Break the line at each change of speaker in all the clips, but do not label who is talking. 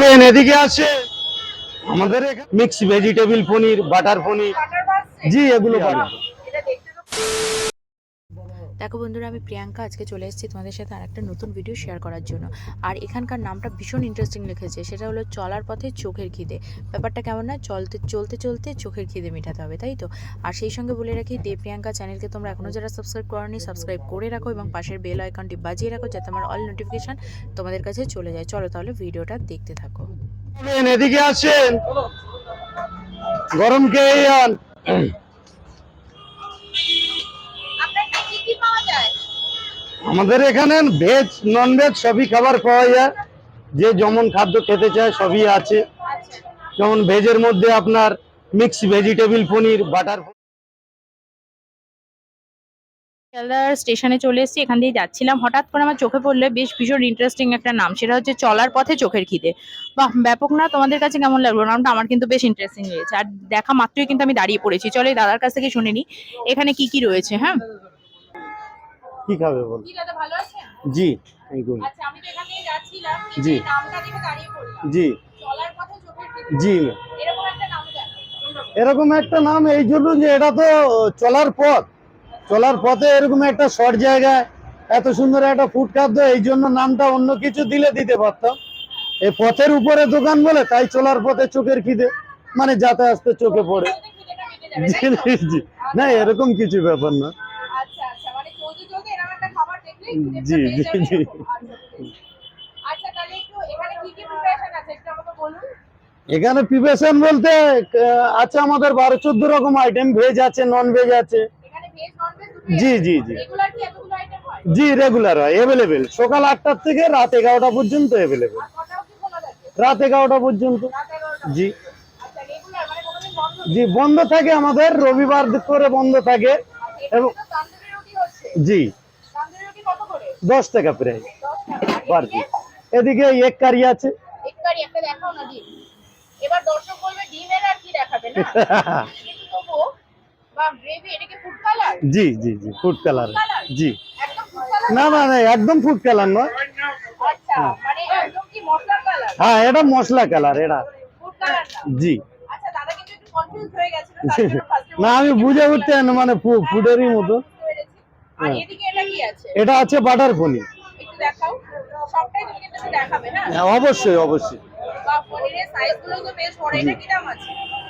বলেন এদিকে আছে। আমাদের mix vegetable paneer butter paneer. জি এগুলো পাবেন
দেখো বন্ধুরা, আমি প্রিয়াঙ্কা আজকে চলে এসেছি তোমাদের সাথে আর একটা নতুন ভিডিও শেয়ার করার জন্য। আর এখানকার নামটা ভীষণ ইন্টারেস্টিং লিখেছে, সেটা হলো চলার পথে চোখের খিদে। ব্যাপারটা কেমন না, চলতে চলতে চলতে চোখের খিদে মেটাতে হবে, তাই তো? আর সেই সঙ্গে বলে রাখি দে প্রিয়াঙ্কা চ্যানেলকে তোমরা এখনও যারা সাবস্ক্রাইব করনি সাবস্ক্রাইব করে রাখো এবং পাশের বেল আইকনটি বাজিয়ে রাখো যাতে আমার অল নোটিফিকেশান তোমাদের কাছে চলে যায়। চলো তাহলে ভিডিওটা দেখতে থাকো।
এদিকে আছেন গরম আমাদের এখানে ভেজ নন ভেজ সবই খাবার পাওয়া যায়। যে যেমন খাদ্য খেতে চায় সবই আছে।
আচ্ছা।
যেমন ভেজের মধ্যে আপনার মিক্স ভেজিটেবল পনির বাটার
শিয়ালদার স্টেশনে চলে এসেছি এখান দিয়ে যাচ্ছিলাম। হঠাৎ করে আমার চোখে পড়লে বেশ ভীষণ ইন্টারেস্টিং একটা নাম সেটা হচ্ছে চলার পথে চোখের খিদে। বাহ ব্যাপক না? তোমাদের কাছে কেমন লাগল? নামটা আমার কিন্তু বেশ ইন্টারেস্টিং লেগেছে। আর দেখা মাত্রই কিন্তু আমি দাঁড়িয়ে পড়েছি। চলো দাদার কাছ থেকে শুনে নিই এখানে কি কি রয়েছে হ্যাঁ?
কি খাবে বল জি
আচ্ছা
জি। জি। জি
এরকম একটা নাম
এই জন্য যে এটা তো চলার পথ। চলার পথে এরকম একটা শর্ট জায়গায় এত সুন্দর একটা ফুড খাদ্য এই জন্য নামটা অন্য কিছু দিলে দিতে পারতাম। এই পথের উপরে দোকান বলে তাই চলার পথে চোখের খিদে মানে যাতায়াত আসতে চোখে পড়ে। জি জি। না এরকম কিছু ব্যাপার না। জি, জি, জি।
আচ্ছা, তাহলে একটু এখানে কি কি প্রিপারেশন আছে একটু আমাকে বলুন?
এখানে প্রিপারেশন বলতে আছে আমাদের বারো চোদ্দ রকম আইটেম ভেজ আছে নন ভেজ আছে জি জি জি। জি রেগুলার হয় অ্যাভেলেবেল সকাল আটটার থেকে রাত এগারোটা পর্যন্ত অ্যাভেলেবেল রাত এগারোটা পর্যন্ত। জি।
আচ্ছা মানে
জি বন্ধ থাকে আমাদের রবিবার করে বন্ধ থাকে।
আচ্ছা
এবং- জি
তান্দুরি রুটি কত করে
দশ টাকা প্রায়। পার পিস এদিকে? এক কারি আছে।
একবারই একটা দেখাও না ডিম এবার দর্শক বলবে ডিমের আর কি দেখাবে না? কিন্তু তবুও বা গ্রেভি এটা ফুড কালার
জি জি জি ফুড কালার জি। না না না একদম ফুড কালার নয়।
আচ্ছা মানে একদম কি মশলা কালার
হ্যাঁ এটা মশলা কালার এটা।
ফুড কালার
জি।
আচ্ছা দাদা কিন্তু একটু কনফিউজ হয়ে গেছিল তার জন্য ফার্স্টে
না আমি বুঝে উঠতে মানে ফুডেরই মতো।
আর এদিকে এটা আছে?
এটা আছে বাটার পনির।
হ্যাঁ
হ্যাঁ, অবশ্যই অবশ্যই।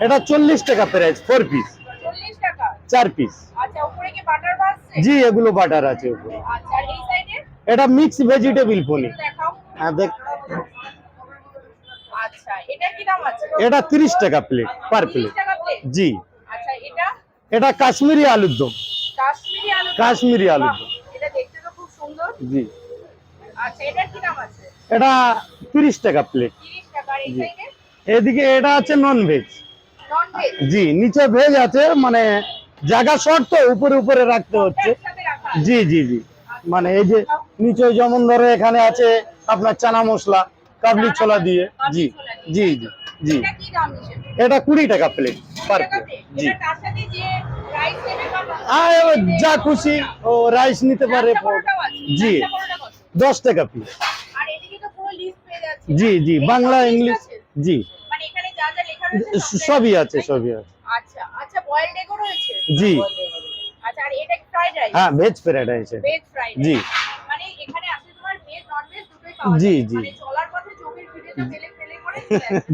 এটা
চল্লিশ টাকা প্রাইস ফোর পিস চার পিস
আচ্ছা ভাসছে
জি এগুলো বাটার আছে
আচ্ছা
এটা মিক্স ভেজিটেবল পনির। হ্যাঁ দেখ।
আচ্ছা এটা
তিরিশ টাকা প্লেট পার প্লেট জি।
এটা
কাশ্মীরি আলুর দম।
কাশ্মীরি আলু
জি।
আচ্ছা এটা
তিরিশ টাকা প্লেট
30 টাকা আর এই
জি। এদিকে এটা আছে নন ভেজ জি নিচে ভেজ আছে মানে জায়গা শর্ট তো উপরে উপরে রাখতে হচ্ছে। জি জি জি। মানে এই যে নিচে যেমন ধরো এখানে আছে আপনার চানা মশলা কাবলি ছোলা দিয়ে। জি জি জি। জি।
এটা
কুড়ি টাকা প্লেট পার প্লেট? জি।
যে
খুশি ও রাইস নিতে পারে
আছে।
জি? দশ টাকা পিস
যাচ্ছে।
জি জি বাংলা ইংলিশ জি।
মানে
সবই আছে সবই আছে।
আচ্ছা আচ্ছা এগও রয়েছে?
জি।
আচ্ছা
হ্যাঁ ভেজ ফ্রাইড রাইস জি।
মানে
জি, জি।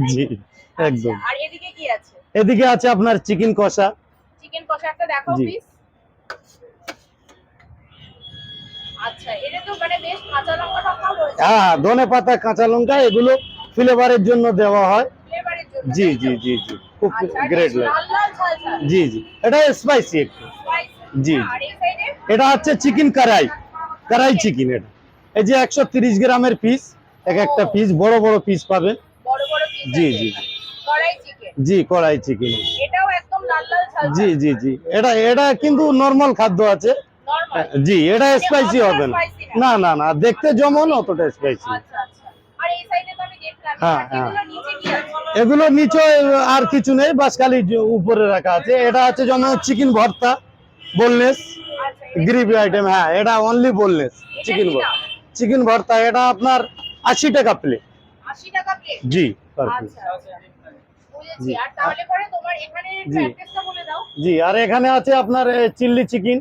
জি
আচ্ছা,
একদম।
আর এদিকে কি আছে?
এদিকে আছে আপনার চিকেন কষা।
চিকেন কষা একটা দেখাও
জি।
প্লিজ আচ্ছা এটা তো মানে বেশ কাঁচা লঙ্কা টঙ্কাও রয়েছে
হ্যাঁ ধনে পাতা কাঁচা লঙ্কা এগুলো ফ্লেভারের জন্য দেওয়া হয়।
ফ্লেভারের জন্য
জি জি জি জি খুব
আচ্ছা,
গ্রেট লাগে। জি জি এটা স্পাইসি একটু। জি, এটা হচ্ছে চিকেন কারাই। কারাই চিকেন এটা। এই যে একশো তিরিশ গ্রামের পিস এক একটা পিস বড় বড় পিস পাবেন। জি, জি, জি।
কড়াই চিকেন।
জি জি জি এটা এটা কিন্তু নর্মাল খাদ্য আছে।
নরমাল।
জি এটা স্পাইসি হবে না। না। না না দেখতে যেমন অতটা স্পাইসি
আচ্ছা আচ্ছা।
হ্যাঁ,
এগুলো
হ্যাঁ।
নিচে
এগুলো নিচে আর কিছু নেই বাস খালি উপরে রাখা আছে। এটা আছে যেমন চিকেন ভর্তা বোনলেস গ্রেভি আইটেম হ্যাঁ এটা only boneless chicken bharta. Chicken bharta এটা আপনার আশি টাকা প্লেট
আশি টাকা প্লেট
জি।
আচ্ছা আচ্ছা।
জি।
আর এখানে
আছে আপনার চিল্লি চিকেন।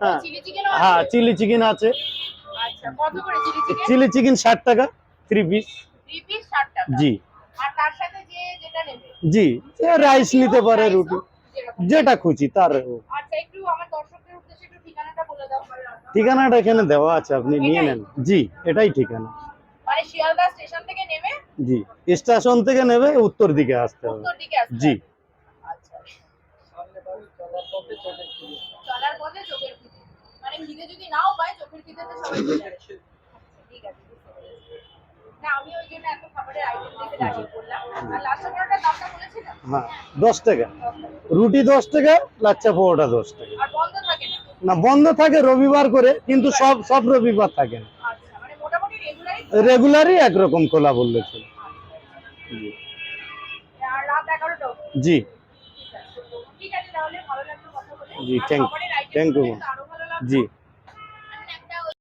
হ্যাঁ।
চিলি
হ্যাঁ চিলি চিকেন আছে।
আচ্ছা চিলি চিকেন?
ষাট টাকা থ্রি পিস জি। জি রাইস নিতে পারে রুটি। যেটা খুশি তার
ঠিকানাটা
এখানে দেওয়া আছে আপনি নিয়ে নেন। জি এটাই ঠিকানা।
মানে শিয়ালদা স্টেশন থেকে নেমে
জি স্টেশন থেকে নেবে উত্তর দিকে আসতে হবে। জি।
আচ্ছা। মানে। আচ্ছা,
হ্যাঁ দশ টাকা। রুটি দশ টাকা লাচ্চা পোহাটা দশ টাকা।
বন্ধ থাকে না?
বন্ধ থাকে রবিবার করে কিন্তু সব সব রবিবার থাকে না।
রেগুলারই
একরকম খোলা বললে চলে জি। জি
থ্যাংক ভালো লাগল।
জি।